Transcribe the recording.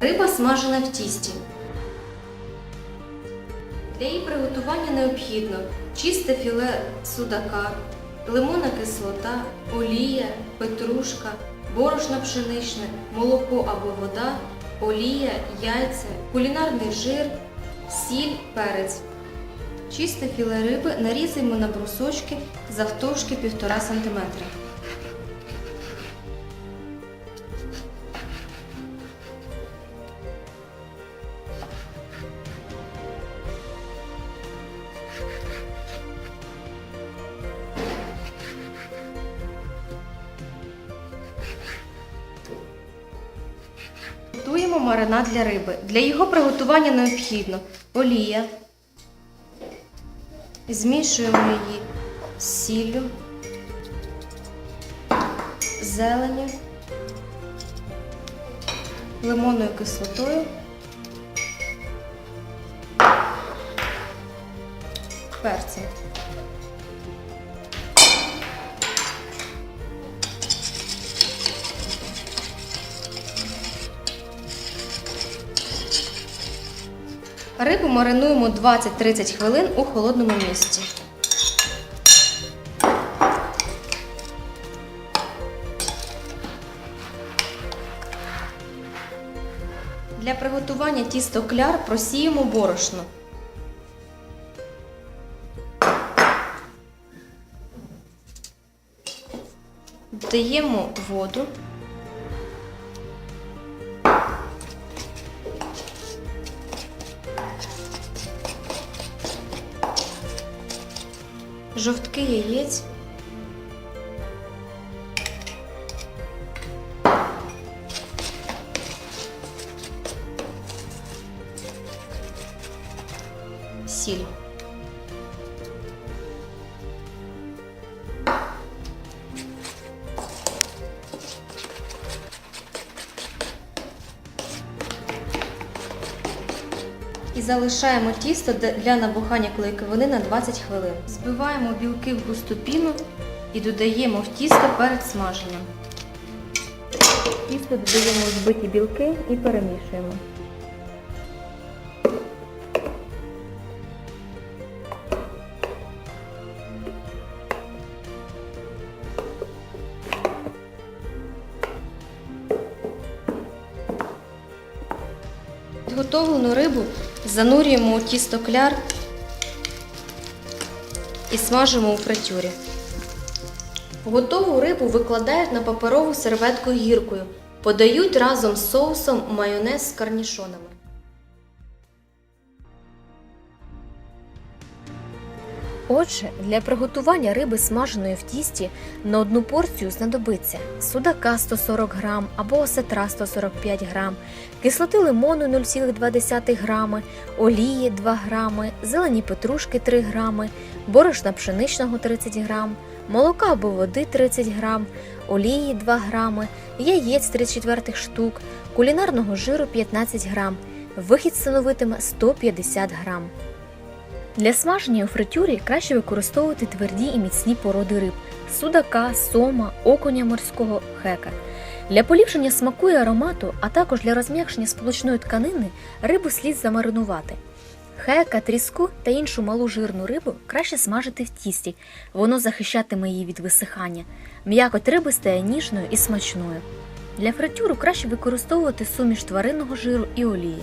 Риба смажена в тісті. Для її приготування необхідно чисте філе судака, лимонна кислота, олія, петрушка, борошно пшеничне, молоко або вода, олія, яйця, кулінарний жир, сіль, перець. Чисте філе риби нарізаємо на брусочки завтовшки 1,5 см. Готуємо маринад для риби. Для його приготування необхідно олія. Змішуємо її з сіллю, зеленю, лимонною кислотою, перцем. Рибу маринуємо 20-30 хвилин у холодному місці. Для приготування тісто кляр просіємо борошно. Додаємо воду. жовтки яєць, сіль. І залишаємо тісто для набухання клейковини на 20 хвилин. Збиваємо білки в густу піну і додаємо в тісто перед смаженням. Тісто додаємо збиті білки і перемішуємо. Підготовлену рибу занурюємо у тісто кляр і смажимо у фритюрі. Готову рибу викладають на паперову серветку гіркою, подають разом з соусом майонез з карнішонами. Отже, для приготування риби смаженої в тісті на одну порцію знадобиться судака 140 грам або осетра 145 грам, кислоти лимону 0,2 грами, олії 2 грами, зелені петрушки 3 грами, борошна пшеничного 30 грам, молока або води 30 грам, олії 2 грами, яєць 3 четвертих штук, кулінарного жиру 15 грам. Вихід становитиме 150 грам. Для смаження у фритюрі краще використовувати тверді і міцні породи риб судака, сома, окуня морського, хека. Для поліпшення смаку і аромату, а також для розм'якшення сполучної тканини рибу слід замаринувати. Хека, тріску та іншу малу жирну рибу краще смажити в тісті, воно захищатиме її від висихання. М'якоть риби стає ніжною і смачною. Для фритюру краще використовувати суміш тваринного жиру і олії.